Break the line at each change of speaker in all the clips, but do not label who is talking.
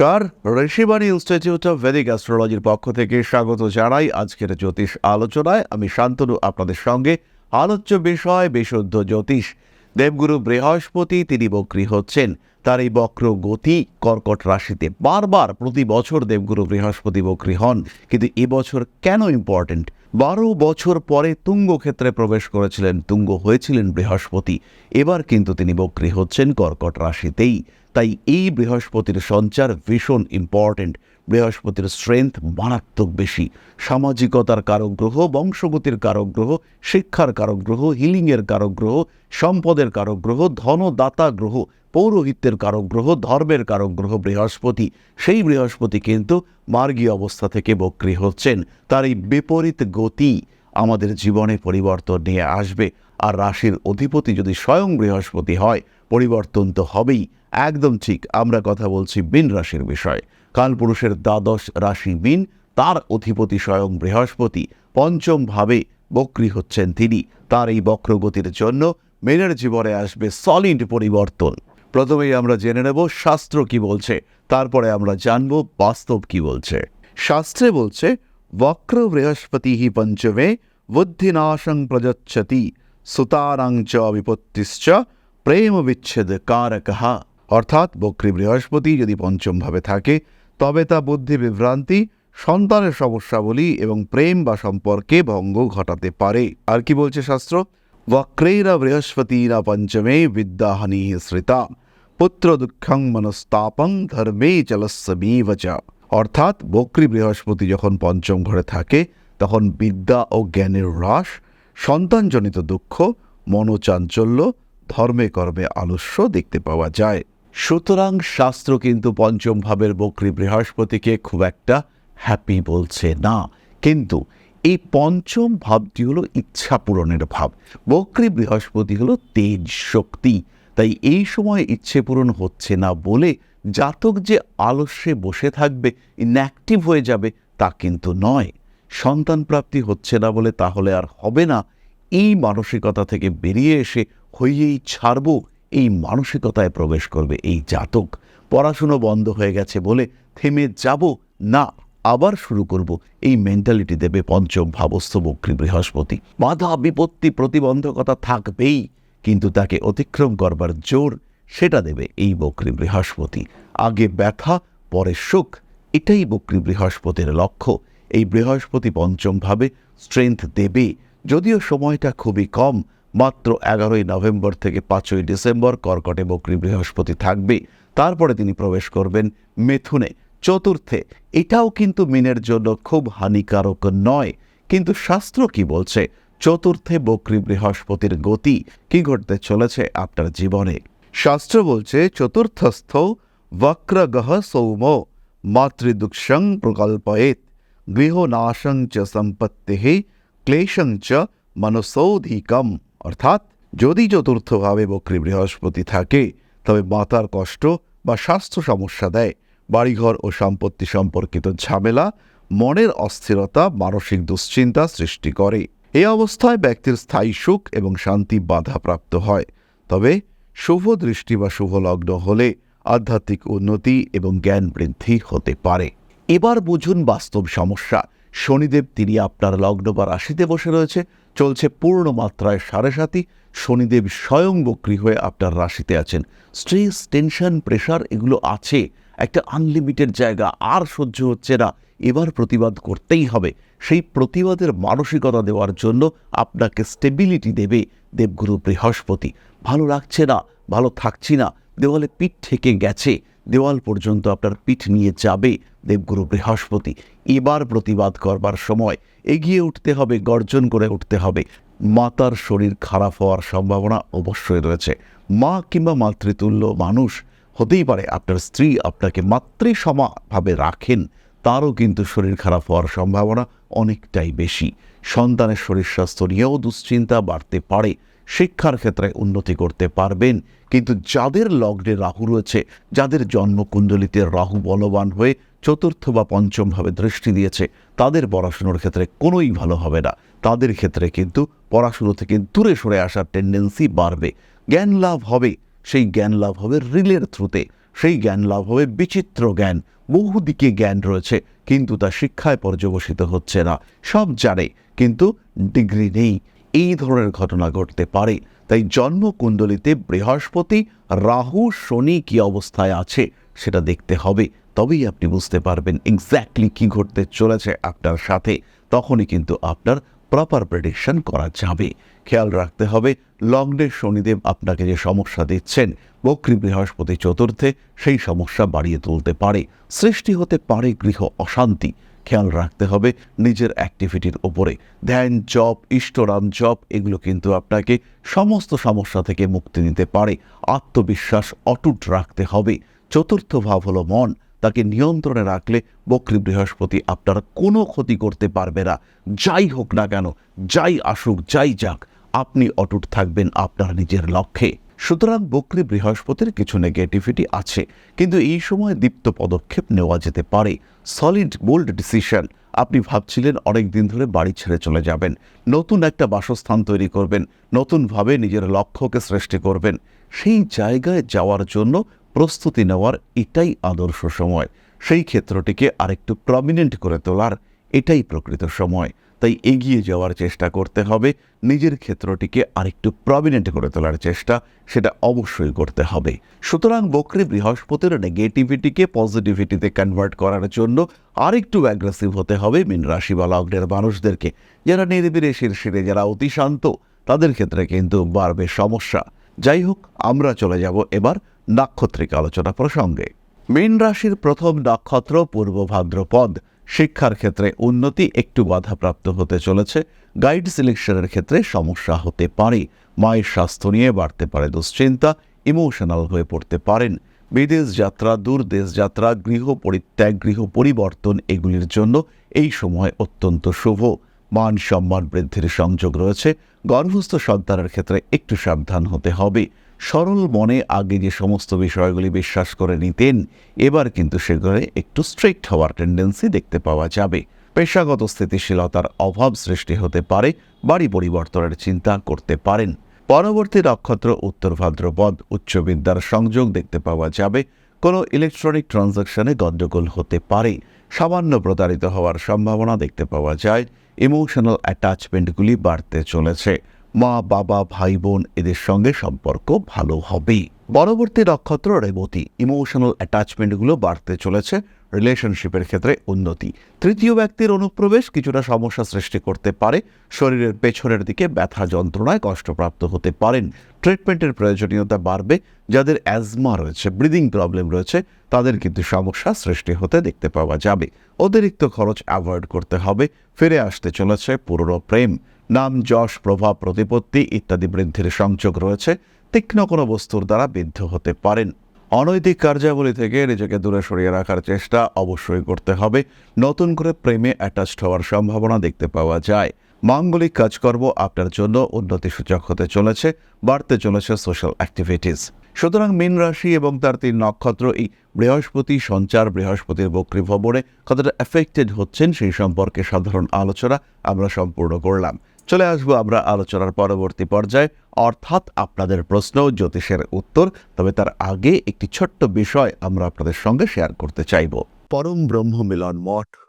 নমস্কার। Rishibani institute of Vedic অ্যাস্ট্রোলজির পক্ষ থেকে স্বাগত জানাই আজকের জ্যোতিষ আলোচনায়। আমি শান্তনু, আপনাদের সঙ্গে। আলোচ্য বিষয়, বিশুদ্ধ জ্যোতিষ। দেবগুরু বৃহস্পতি, তিনি বক্রী হচ্ছেন। তার এই বক্র গতি কর্কট রাশিতে বারবার প্রতি বছর দেবগুরু বৃহস্পতি বক্রী হন। কিন্তু এবছর কেন ইম্পর্ট্যান্ট বারো বছর পরে তুঙ্গ ক্ষেত্রে প্রবেশ করেছিলেন, তুঙ্গ হয়েছিলেন বৃহস্পতি। এবার কিন্তু তিনি বক্রী হচ্ছেন কর্কট রাশিতেই। তাই এই বৃহস্পতির সঞ্চার ভীষণ ইম্পর্ট্যান্ট বৃহস্পতির স্ট্রেংথ মারাত্মক বেশি। সামাজিকতার কারক গ্রহ বংশগতির কারক গ্রহ শিক্ষার কারক গ্রহ হিলিংয়ের কারক গ্রহ সম্পদের কারক গ্রহ ধনদাতা গ্রহ, পৌরোহিত্যের কারক গ্রহ ধর্মের কারক গ্রহ বৃহস্পতি। সেই বৃহস্পতি কিন্তু মার্গী অবস্থা থেকে বক্রী হচ্ছেন। তার এই বিপরীত গতি আমাদের জীবনে পরিবর্তন নিয়ে আসবে। আর রাশির অধিপতি যদি স্বয়ং বৃহস্পতি হয় পরিবর্তন তো হবেই। একদম ঠিক, আমরা কথা বলছি বিন রাশির বিষয়। কালপুরুষের দ্বাদশ রাশি বিন তার অধিপতি স্বয়ং বৃহস্পতি। পঞ্চম ভাবে বক্রী হচ্ছেন তিনি। তার এই বক্রগতির জন্য মেনের জীবনে আসবে সলিড পরিবর্তন। প্রথমেই আমরা জেনে নেব শাস্ত্র কি বলছে, তারপরে আমরা জানব বাস্তব কি বলছে। শাস্ত্রে বলছে, বক্র বৃহস্পতি হি পঞ্চমে বুদ্ধিনাশং প্রযচ্ছতি সুতারাং চ বিপত্তিশ্চ প্রেম বিচ্ছেদ কারকঃ। অর্থাৎ বক্রী বৃহস্পতি যদি পঞ্চমভাবে থাকে, তবে তা বুদ্ধি বিভ্রান্তি, সন্তানের সমস্যাবলী এবং প্রেম বা সম্পর্কে ভঙ্গ ঘটাতে পারে। আর কি বলছে শাস্ত্র? বক্রেরা বৃহস্পতিরা পঞ্চমে বিদ্যাহানি শ্রিতা পুত্র দুঃখং মনস্তাপং ধর্মে চলস্বমীব চ। অর্থাৎ বক্রী বৃহস্পতি যখন পঞ্চম ঘরে থাকে, তখন বিদ্যা ও জ্ঞানের হ্রাস, সন্তানজনিত দুঃখ, মনোচাঞ্চল্য ধর্মে কর্মে আলস্য দেখতে পাওয়া যায়। সুতরাং শাস্ত্র কিন্তু পঞ্চম ভাবের বক্রী বৃহস্পতিকে খুব একটা হ্যাপি বলছে না। কিন্তু এই পঞ্চম ভাবটি হলো ইচ্ছা পূরণের ভাব। বক্রী বৃহস্পতি হলো তেজ শক্তি। তাই এই সময় ইচ্ছে পূরণ হচ্ছে না বলে জাতক যে আলস্যে বসে থাকবে ইনঅ্যাক্টিভ হয়ে যাবে তা কিন্তু নয়। সন্তান প্রাপ্তি হচ্ছে না বলে তাহলে আর হবে না। এই মানসিকতা থেকে বেরিয়ে এসে হইয়েই ছাড়ব, এই মানসিকতায় প্রবেশ করবে এই জাতক। পড়াশুনো বন্ধ হয়ে গেছে বলে থেমে যাব না, আবার শুরু করব এই মেন্টালিটি দেবে পঞ্চম ভাবস্থ বক্রী বৃহস্পতি বাধা বিপত্তি প্রতিবন্ধকতা থাকবেই, কিন্তু তাকে অতিক্রম করবার জোর সেটা দেবে এই বক্রী বৃহস্পতি আগে ব্যথা, পরে সুখ এটাই বক্রী বৃহস্পতির লক্ষ্য। এই বৃহস্পতি পঞ্চমভাবে স্ট্রেংথ দেবে যদিও সময়টা খুবই কম, মাত্র এগারোই নভেম্বর থেকে পাঁচই ডিসেম্বর কর্কটে বক্রী বৃহস্পতি থাকবে তারপরে তিনি প্রবেশ করবেন মেথুনে। চতুর্থে, এটাও কিন্তু মিনের জন্য খুব হানিকারক নয়। কিন্তু শাস্ত্র কি বলছে? চতুর্থে বক্রী বৃহস্পতির গতি কি ঘটতে চলেছে আপনার জীবনে? শাস্ত্র বলছে, চতুর্থস্থ বক্রগহ সৌম মাতৃদুঃসং প্রকল্পয়েত গৃহনাশং চ সম্পত্তি ক্লেশং চ মনসৌধিকম অর্থাৎ যদি চতুর্থভাবে বক্রী বৃহস্পতি থাকে, তবে মাতার কষ্ট বা স্বাস্থ্য সমস্যা দেয়। বাড়িঘর ও সম্পত্তি সম্পর্কিত ঝামেলা, মনের অস্থিরতা, মানসিক দুশ্চিন্তা সৃষ্টি করে। এই অবস্থায় ব্যক্তির স্থায়ী সুখ এবং শান্তি বাধাপ্রাপ্ত হয়। তবে শুভ দৃষ্টি বা শুভ লগ্ন হলে আধ্যাত্মিক উন্নতি এবং জ্ঞান বৃদ্ধি হতে পারে। এবার বুঝুন বাস্তব সমস্যা। শনিদেব তিনি আপনার লগ্ন বা রাশিতে বসে রয়েছে। চলছে পূর্ণ মাত্রায় সাড়ে সাতি শনিদেব স্বয়ং বক্রী হয়ে আপনার রাশিতে আছেন। স্ট্রেস, টেনশন, প্রেশার এগুলো আছে। একটা আনলিমিটেড জায়গা, আর সহ্য হচ্ছে না। এবার প্রতিবাদ করতেই হবে। সেই প্রতিবাদের মানসিকতা দেওয়ার জন্য আপনাকে স্টেবিলিটি দেবে দেবগুরু বৃহস্পতি। ভালো লাগছে না, ভালো থাকছি না। দেওয়ালে পিঠ থেকে গেছে। দেওয়াল পর্যন্ত আপনার পিঠ নিয়ে যাবে দেবগুরু বৃহস্পতি। এবার প্রতিবাদ করবার সময় এগিয়ে উঠতে হবে, গর্জন করে উঠতে হবে। মাতার শরীর খারাপ হওয়ার সম্ভাবনা অবশ্যই রয়েছে। মা কিংবা মাতৃতুল্য মানুষ হতেই পারে, আপনার স্ত্রী আপনাকে মাতৃ মাতৃসমাভাবে রাখেন, তারও কিন্তু শরীর খারাপ হওয়ার সম্ভাবনা অনেকটাই বেশি। সন্তানের শরীর স্বাস্থ্য নিয়েও দুশ্চিন্তা বাড়তে পারে। শিক্ষার ক্ষেত্রে উন্নতি করতে পারবেন। কিন্তু যাদের লগ্নে রাহু রয়েছে, যাদের জন্মকুণ্ডলিতে রাহু বলবান হয়ে চতুর্থ বা পঞ্চমভাবে দৃষ্টি দিয়েছে, তাদের পড়াশুনোর ক্ষেত্রে কোনোই ভালো হবে না। তাদের ক্ষেত্রে কিন্তু পড়াশুনো থেকে দূরে সরে আসার টেন্ডেন্সি বাড়বে। জ্ঞান লাভ হবে, সেই জ্ঞান লাভ হবে রিলের থ্রুতে। সেই জ্ঞান লাভ হবে বিচিত্র জ্ঞান, বহুদিকে জ্ঞান রয়েছে, কিন্তু তা শিক্ষায় পর্যবসিত হচ্ছে না। সব জানে, কিন্তু ডিগ্রি নেই। এই ধরনের ঘটনা ঘটতে পারে। তাই জন্মকুণ্ডলিতে বৃহস্পতি, রাহু, শনি কি অবস্থায় আছে সেটা দেখতে হবে। তবেই আপনি বুঝতে পারবেন এক্স্যাক্টলি কি ঘটতে চলেছে আপনার সাথে। তখনই কিন্তু আপনার প্রপার প্রেডিকশন করা যাবে। খেয়াল রাখতে হবে লগ্নের শনিদেব আপনাকে যে সমস্যা দিচ্ছেন, বক্রী বৃহস্পতি চতুর্থে সেই সমস্যা বাড়িয়ে তুলতে পারে। সৃষ্টি হতে পারে গৃহ অশান্তি। খেয়াল রাখতে হবে নিজের অ্যাক্টিভিটির ওপরে ধ্যান জপ ইষ্টরাম জপ এগুলো কিন্তু আপনাকে সমস্ত সমস্যা থেকে মুক্তি দিতে পারে। আত্মবিশ্বাস অটুট রাখতে হবে। চতুর্থ ভাব হলো মন। তাকে নিয়ন্ত্রণে রাখলে বক্রী বৃহস্পতি আপনার কোনো ক্ষতি করতে পারবে না। যাই হোক না কেন, যাই আসুক, যাই যাক, আপনি অটুট থাকবেন আপনার নিজের লক্ষ্যে। সুতরাং বক্রী বৃহস্পতির কিছু নেগেটিভিটি আছে, কিন্তু এই সময় দীপ্ত পদক্ষেপ নেওয়া যেতে পারে। সলিড বোল্ড ডিসিশন আপনি ভাবছিলেন অনেক দিন ধরে বাড়ি ছেড়ে চলে যাবেন। নতুন একটা বাসস্থান তৈরি করবেন। নতুনভাবে নিজের লক্ষ্যকে সৃষ্টি করবেন। সেই জায়গায় যাওয়ার জন্য প্রস্তুতি নেওয়ার এটাই আদর্শ সময়। সেই ক্ষেত্রটিকে আরেকটু প্রমিনেন্ট করে তোলার এটাই প্রকৃত সময়। তাই এগিয়ে যাওয়ার চেষ্টা করতে হবে। নিজের ক্ষেত্রটিকে আরেকটু প্রমিনেন্ট করে তোলার চেষ্টা, সেটা অবশ্যই করতে হবে। সুতরাং বকরি বৃহস্পতির নেগেটিভিটিকে পজিটিভিটিতে কনভার্ট করার জন্য আরেকটু অ্যাগ্রেসিভ হতে হবে মিন রাশি বা লগ্নের মানুষদেরকে। যারা নিরিবিরে শিরশিরে, যারা অতি শান্ত, তাদের ক্ষেত্রে কিন্তু বাড়বে সমস্যা। যাই হোক, আমরা চলে যাব এবার নাক্ষত্রিক আলোচনা প্রসঙ্গে। মীন রাশির প্রথম নক্ষত্র পূর্ব ভাদ্রপদ। শিক্ষার ক্ষেত্রে উন্নতি একটু বাধাপ্রাপ্ত হতে চলেছে। গাইড সিলেকশনের ক্ষেত্রে সমস্যা হতে পারে। মায়ের স্বাস্থ্য নিয়ে বাড়তে পারে দুশ্চিন্তা, ইমোশনাল হয়ে পড়তে পারেন। বিদেশ যাত্রা, দূর দেশ যাত্রা, গৃহ পরিত্যাগ, গৃহ পরিবর্তন এগুলির জন্য এই সময় অত্যন্ত শুভ। মান সম্মান বৃদ্ধির সংযোগ রয়েছে। গর্ভস্থ সন্তানের ক্ষেত্রে একটু সাবধান হতে হবে। সরল মনে আগে যে সমস্ত বিষয়গুলি বিশ্বাস করে নিতেন, এবার কিন্তু সেগুলো একটু স্ট্রিক্ট হওয়ার টেন্ডেন্সি দেখতে পাওয়া যাবে। পেশাগত স্থিতিশীলতার অভাব সৃষ্টি হতে পারে, বাড়ি পরিবর্তনের চিন্তা করতে পারেন। পরবর্তী নক্ষত্র, উত্তর ভাদ্রপদ, উচ্চ বিদ্যার সংযোগ দেখতে পাওয়া যাবে। কোনো ইলেকট্রনিক ট্রানজাকশনে গণ্ডগোল হতে পারে। সামান্য প্রতারিত হওয়ার সম্ভাবনা দেখতে পাওয়া যায়। ইমোশনাল অ্যাটাচমেন্টগুলি বাড়তে চলেছে। মা, বাবা, ভাই, বোন এদের সঙ্গে সম্পর্ক ভালো হবে পরবর্তী নক্ষত্র রেবতী। ইমোশনাল অ্যাটাচমেন্টগুলো বাড়তে চলেছে। রিলেশনশিপের ক্ষেত্রে উন্নতি। তৃতীয় ব্যক্তির অনুপ্রবেশ কিছুটা সমস্যা সৃষ্টি করতে পারে। শরীরের পেছনের দিকে ব্যথা যন্ত্রণায় কষ্টপ্রাপ্ত হতে পারেন। ট্রিটমেন্টের প্রয়োজনীয়তা বাড়বে। যাদের অ্যাজমা রয়েছে ব্রিদিং প্রবলেম রয়েছে, তাদের কিন্তু সমস্যা সৃষ্টি হতে দেখতে পাওয়া যাবে। অতিরিক্ত খরচ অ্যাভয়েড করতে হবে। ফিরে আসতে চলেছে পুরনো প্রেম। নাম, যশ, প্রভাব, প্রতিপত্তি ইত্যাদি বৃদ্ধির সংযোগ রয়েছে। তীক্ষ্ণ কোনো বস্তুর দ্বারা বিদ্ধ হতে পারেন। অনৈতিক কার্যাবলী থেকে নিজেকে দূরে সরিয়ে রাখার চেষ্টা অবশ্যই করতে হবে। নতুন করে প্রেমে অ্যাটাচড হওয়ার সম্ভাবনা দেখতে পাওয়া যায়। মাঙ্গলিক কাজকর্ম আপনার জন্য উন্নতি সূচক হতে চলেছে, বাড়তে চলেছে সোশ্যাল অ্যাক্টিভিটিস সুতরাং মীন রাশি এবং তার তিন নক্ষত্র এই বৃহস্পতি সঞ্চার, বৃহস্পতির বক্রী ভবনে কতটা এফেক্টেড হচ্ছেন সেই সম্পর্কে সাধারণ আলোচনা আমরা সম্পূর্ণ করলাম। চলে আসব আমরা আলোচনার পরবর্তী পর্যায়ে। অর্থাৎ আপনাদের প্রশ্ন, জ্যোতিষের উত্তর, তবে তার আগে একটি ছোট্ট বিষয় আমরা আপনাদের সঙ্গে শেয়ার করতে চাইব।
পরম ব্রহ্ম মিলন মঠ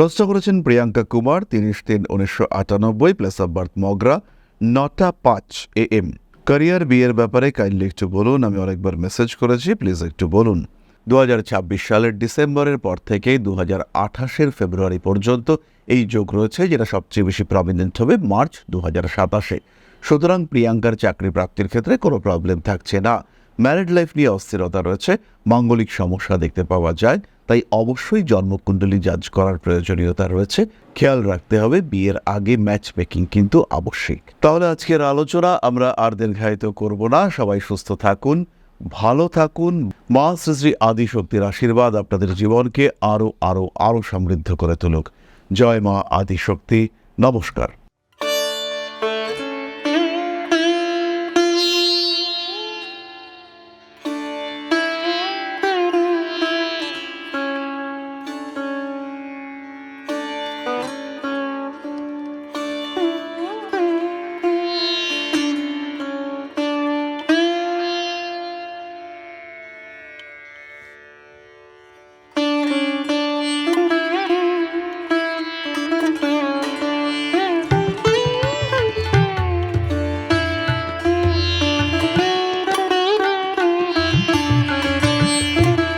প্রশ্ন করেছেন প্রিয়াঙ্কা কুমার, তিরিশ তিন উনিশশো আটানব্বই প্লেস অফ বার্থ মগরা, নটা পাঁচ এ এম ক্যারিয়ার বিয়ের ব্যাপারে কাইন্ডলি একটু বলুন, আমি অনেকবার মেসেজ করেছি প্লিজ একটু বলুন। দু হাজার ছাব্বিশ সালের ডিসেম্বরের পর থেকে দু হাজার ফেব্রুয়ারি পর্যন্ত এই যোগ রয়েছে, যেটা সবচেয়ে বেশি প্রমিনেন্ট হবে মার্চ দু হাজার সাতাশে। সুতরাং প্রিয়াঙ্কার চাকরি প্রাপ্তির ক্ষেত্রে কোনো প্রবলেম থাকছে না। ম্যারিড লাইফ নিয়ে অস্থিরতা রয়েছে, মাঙ্গলিক সমস্যা দেখতে পাওয়া যায়। তাই অবশ্যই জন্মকুণ্ডলী জাজ করার প্রয়োজনীয়তা রয়েছে। খেয়াল রাখতে হবে, বিয়ের আগে ম্যাচ মেকিং কিন্তু আবশ্যিক। তাহলে আজকের আলোচনা আমরা আর দীর্ঘায়িত করব না। সবাই সুস্থ থাকুন, ভালো থাকুন। মা শ্রী শ্রী আদি শক্তির আশীর্বাদ আপনাদের জীবনকে আরও আরও আরও সমৃদ্ধ করে তুলুক। জয় মা আদি শক্তি নমস্কার।